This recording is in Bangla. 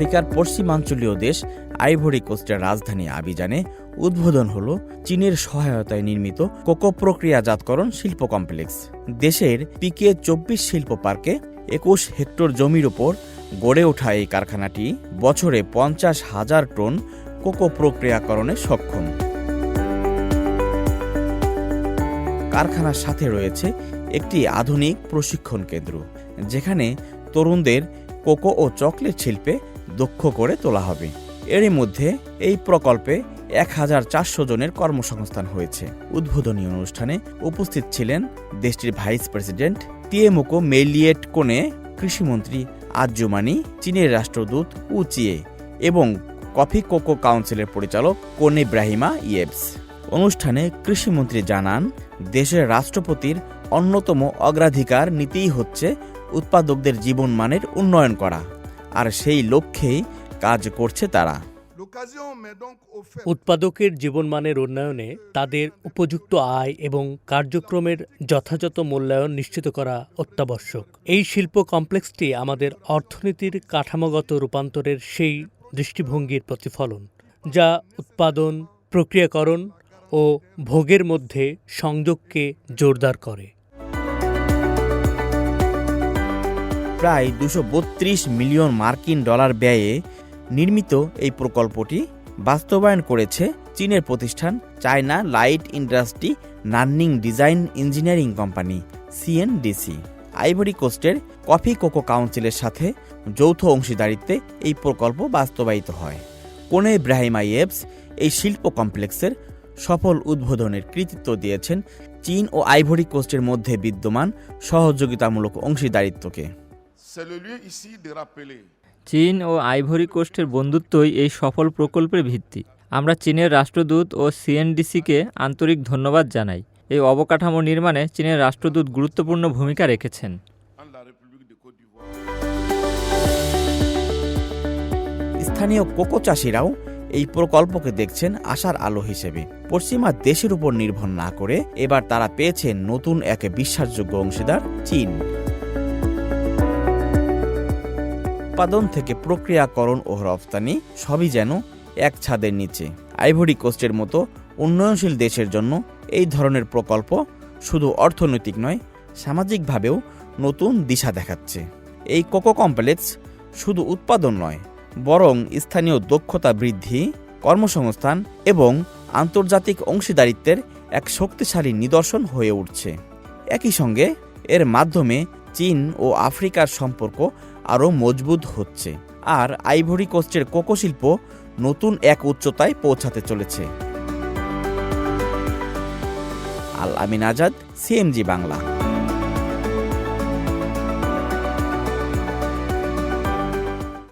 আফ্রিকার পশ্চিমাঞ্চলীয় দেশ আইভরি কোস্টের রাজধানী আবিজানে উদ্বোধন হল চীনের সহায়তায় নির্মিত কোকো প্রক্রিয়াজাতকরণ শিল্প কমপ্লেক্স। দেশের পিকে চব্বিশ শিল্প পার্কে একুশ হেক্টর জমির ওপর গড়ে ওঠা এই কারখানাটি বছরে পঞ্চাশ হাজার টন কোকো প্রক্রিয়াকরণে সক্ষম। কারখানার সাথে রয়েছে একটি আধুনিক প্রশিক্ষণ কেন্দ্র, যেখানে তরুণদের কোকো ও চকলেট শিল্পে দক্ষ করে তোলা হবে। এরই মধ্যে এই প্রকল্পে এক হাজার চারশো জনের কর্মসংস্থান হয়েছে। উদ্বোধনী অনুষ্ঠানে উপস্থিত ছিলেন দেশটির ভাইস প্রেসিডেন্ট তিয়েমুকো মেলিয়েট কোনে কৃষিমন্ত্রী আজ্জুমানি চীনের রাষ্ট্রদূত উচিয়ে এবং কফি কোকো কাউন্সিলের পরিচালক কোন ইব্রাহিমা ইয়েবস। অনুষ্ঠানে কৃষিমন্ত্রী জানান, দেশের রাষ্ট্রপতির অন্যতম অগ্রাধিকার নীতিই হচ্ছে উৎপাদকদের জীবনমানের উন্নয়ন করা। আর সেই লক্ষ্যেই কাজ করছে তারা। উৎপাদকের জীবনমানের উন্নয়নে তাদের উপযুক্ত আয় এবং কার্যক্রমের যথাযথ মূল্যায়ন নিশ্চিত করা অত্যাবশ্যক। এই শিল্প কমপ্লেক্সটি আমাদের অর্থনীতির কাঠামোগত রূপান্তরের সেই দৃষ্টিভঙ্গির প্রতিফলন যা উৎপাদন প্রক্রিয়াকরণ ও ভোগের মধ্যে সংযোগকে জোরদার করে। প্রায় দুশো মিলিয়ন মার্কিন ডলার ব্যয়ে নির্মিত এই প্রকল্পটি বাস্তবায়ন করেছে চীনের প্রতিষ্ঠান China light industry নার্নিং Design Engineering Company, CNDC. Ivory কোস্টের coffee cocoa কাউন্সিলের সাথে যৌথ অংশীদারিত্বে এই প্রকল্প বাস্তবায়িত হয়। কোনে ইব্রাহিম আইয়েবস এই শিল্প কমপ্লেক্সের সফল উদ্বোধনের কৃতিত্ব দিয়েছেন চীন ও আইভরি কোস্টের মধ্যে বিদ্যমান সহযোগিতামূলক অংশীদারিত্বকে। চীন ও আইভরি কোস্টের বন্ধুত্বই এই সফল প্রকল্পের ভিত্তি। আমরা চীনের রাষ্ট্রদূত ও সিএনডিসিকে আন্তরিক ধন্যবাদ জানাই। এই অবকাঠামো নির্মাণে চীনের রাষ্ট্রদূত গুরুত্বপূর্ণ ভূমিকা রেখেছেন. স্থানীয় কোকো চাষিরাও এই প্রকল্পকে দেখছেন আশার আলো হিসেবে। পশ্চিমা দেশের উপর নির্ভর না করে এবার তারা পেয়েছেন নতুন এক বিশ্বাসযোগ্য অংশীদার চীন। উৎপাদন থেকে প্রক্রিয়াকরণ ও রফতানি সবই যেন এক ছাদের নিচে। আইভরি কোস্টের মতো উন্নয়নশীল দেশের জন্য এই ধরনের প্রকল্প শুধু অর্থনৈতিক নয়, সামাজিকভাবেও নতুন দিশা দেখাচ্ছে। এই কোকো কমপ্লেক্স শুধু উৎপাদন নয়, বরং স্থানীয় দক্ষতা বৃদ্ধি, কর্মসংস্থান এবং আন্তর্জাতিক অংশীদারিত্বের এক শক্তিশালী নিদর্শন হয়ে উঠছে। একই সঙ্গে এর মাধ্যমে চীন ও আফ্রিকার সম্পর্ক আরও মজবুত হচ্ছে আর আইভরি কোস্টের কোকো শিল্প নতুন এক উচ্চতায় পৌঁছাতে চলেছে। আল আমিন আজাদ, সিএমজি বাংলা।